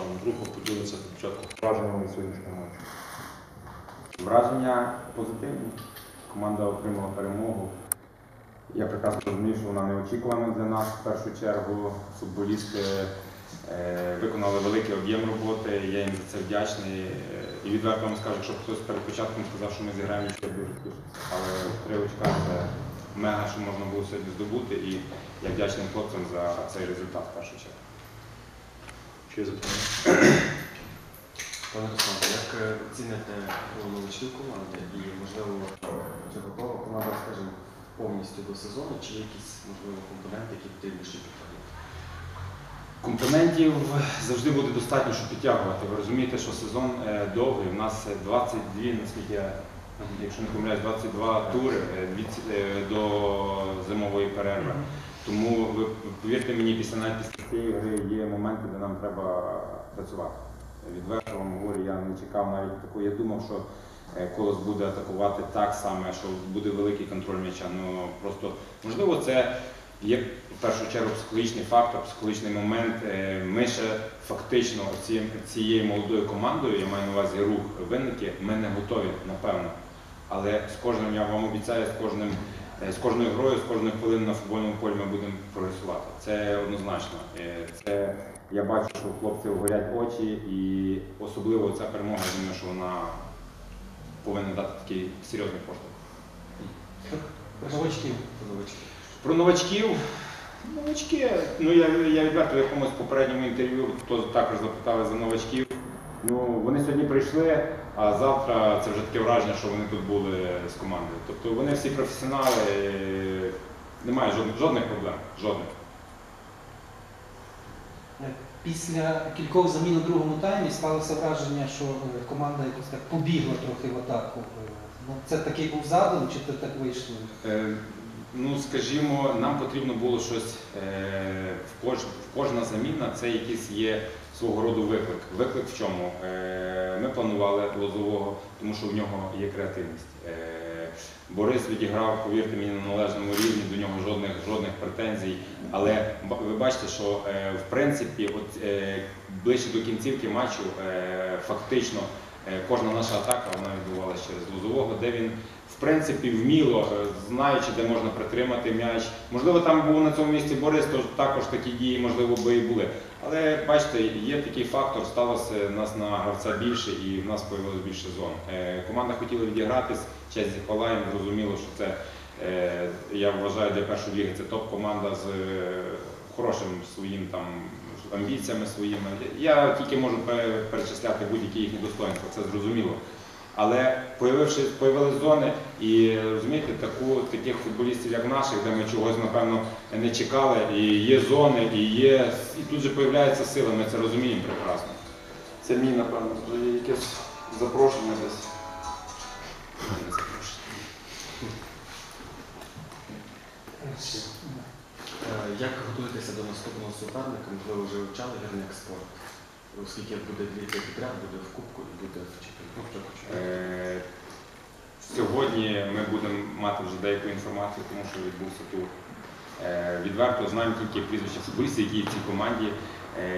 Там група поділиться спочатку враженнями сьогоднішнього матчу. Враження позитивні. Команда отримала перемогу. Я прекрасно розумію, що вона не очікувана для нас в першу чергу. Футболісти е, виконали великий об'єм роботи, я їм за це вдячний. І відверто вам скажу, б хтось перед початком сказав, що ми зіграємо, нічого дуже тішиться. Але три очка це мега, що можна було сьогодні здобути. І я вдячний хлопцям за цей результат в першу чергу. Чи є запитання? Пане Руслане, як е, оціните гру команди і, можливо, чи готова команда, скажімо, повністю до сезону, чи якісь, можливо, компоненти, які потрібно ще підтягнути? Компонентів завжди буде достатньо, щоб підтягувати. Ви розумієте, що сезон е, довгий. У нас 22, наскільки я, якщо не помиляюсь, 22 тури е, від, е, до зимової перерви. Тому ви повірте мені, після навіть цієї гри є моменти, де нам треба працювати. Відверто вам говорю, я не чекав навіть такого. Я думав, що е, колос буде атакувати так само, що буде великий контроль м'яча. Ну просто можливо, це є в першу чергу психологічний фактор, психологічний момент. Е, Ми ще фактично цією молодою командою, я маю на увазі рух винники, ми не готові, напевно. Але з кожним, я вам обіцяю, з кожним. Е, З кожною грою, з кожною хвилиною на футбольному полі ми будемо прогресувати. Це однозначно. Е, Це я бачу, що у хлопців горять очі, і особливо ця перемога, я думаю, що вона повинна дати такий серйозний поштовх. Новачки. Новачки. Про новачків. Новачки, ну я, я відверто в якомусь попередньому інтерв'ю, хто також запитали за новачків. Ну, вони сьогодні прийшли, а завтра це вже таке враження, що вони тут були з командою. Тобто вони всі професіонали, немає жодних, жодних проблем. Жодних. Після кількох замін у другому таймі склалося враження, що е, команда якось так побігла трохи в атаку. Е, Ну, це такий був задум, чи це так вийшло? Е, Ну, скажімо, нам потрібно було щось е, в, кож, в кожна заміна це якийсь є свого роду виклик. Виклик в чому? Е, Ми планували лозового, тому що в нього є креативність. Е, Борис відіграв, повірте мені, на належному рівні, до нього жодних жодних претензій. Але ви бачите, що е, в принципі, от ближче до кінцівки матчу, фактично кожна наша атака вона відбувалася через лозового, де він в принципі вміло, е, знаючи, де можна притримати м'яч. Можливо, там був на цьому місці Борис, то також такі дії, можливо, би і були. Але бачите, є такий фактор, сталося нас на гравця більше і в нас з'явилося більше зон. Е, Команда хотіла відігратись, честь їм зрозуміло, що це е, я вважаю для першої ліги це топ-команда з е, хорошим своїм там амбіціями своїми. Я тільки можу перечисляти будь-які їхні достоинства, це зрозуміло. Але появились зони, і розумієте, таку, таких футболістів, як наших, де ми чогось, напевно, не чекали, і є зони, і є, і тут же появляється сила, ми це розуміємо прекрасно. Це мій, напевно, вже є якесь запрошення десь. Е, Як готуєтеся до наступного суперника? Можливо, вже вивчали гірник спорт? Оскільки буде дві підряд, буде в Кубку і буде в чемпіонаті. Е, Сьогодні ми будемо мати вже деяку інформацію, тому що відбувся тур. Е, Відверто знаємо тільки прізвища футболістів, які в цій команді,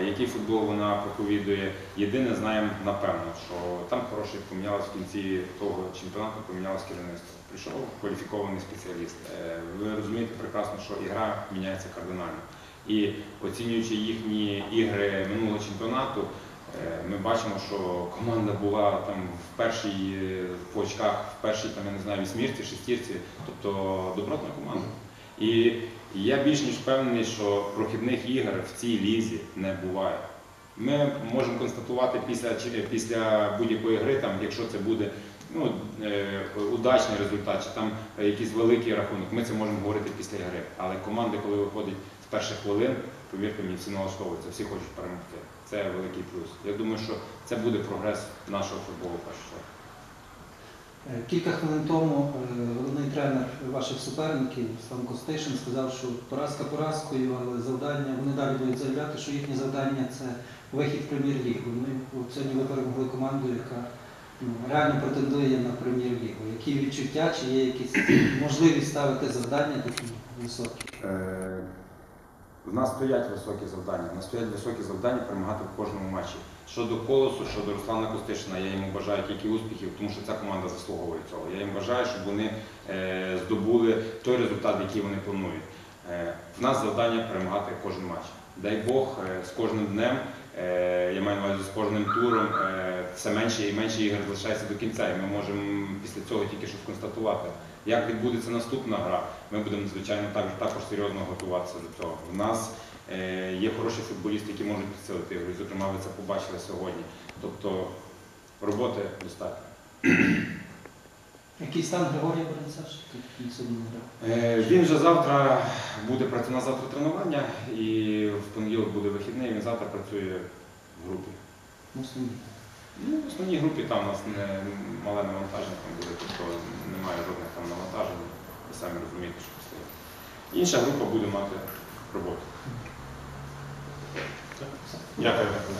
який футбол вона проповідує. Єдине знаємо напевно, що там хороший помінялось в кінці того чемпіонату, помінялось керівництво. Прийшов кваліфікований спеціаліст. Е, Ви розумієте прекрасно, що ігра міняється кардинально. І оцінюючи їхні ігри минулого чемпіонату, Е, Ми бачимо, що команда була там в першій е, по очках, в першій там, я не знаю, вісьмірці, шестірці, тобто добротна команда. І я більш ніж впевнений, що прохідних ігор в цій лізі не буває. Ми можемо констатувати після, після будь-якої гри, там, якщо це буде ну, е, удачний результат, чи там е, якийсь великий рахунок, ми це можемо говорити після гри. Але команди, коли виходять з перших хвилин, повірте мені, всі налаштовуються, всі хочуть перемогти. Це великий плюс. Я думаю, що це буде прогрес нашого футболу. Е, Кілька хвилин тому е, головний тренер ваших суперників Славко Костишин сказав, що поразка поразкою, але завдання, вони далі будуть заявляти, що їхнє завдання це вихід прем'єр-лігу. Ми сьогодні ви команду, яка ну, реально претендує на прем'єр-лігу. Які відчуття, чи є якісь можливість ставити завдання такі високі? Е, В нас стоять високі завдання. В нас стоять високі завдання перемагати в кожному матчі. Щодо колосу, щодо Руслана Костишина, я йому бажаю тільки успіхів, тому що ця команда заслуговує цього. Я їм бажаю, щоб вони е, здобули той результат, який вони планують. Е, в нас завдання перемагати кожен матч. Дай Бог, е, з кожним днем, я маю на увазі з кожним туром, все менше і менше ігор залишається до кінця, і ми можемо після цього тільки щось констатувати. Як відбудеться наступна гра, ми будемо звичайно також, серйозно готуватися до цього. У нас є хороші футболісти, які можуть підсилити ігру. Зокрема, ви це побачили сьогодні. Тобто роботи достатньо. Який стан він не грав? Е, Він вже завтра буде працювати на завтра тренування і в понеділок буде вихідний. Він завтра працює в групі. Ну, в основній групі там у нас не мале навантаження там буде, тобто немає жодних там навантажень. Ви самі розумієте, що постає. Інша група буде мати роботу. Дякую.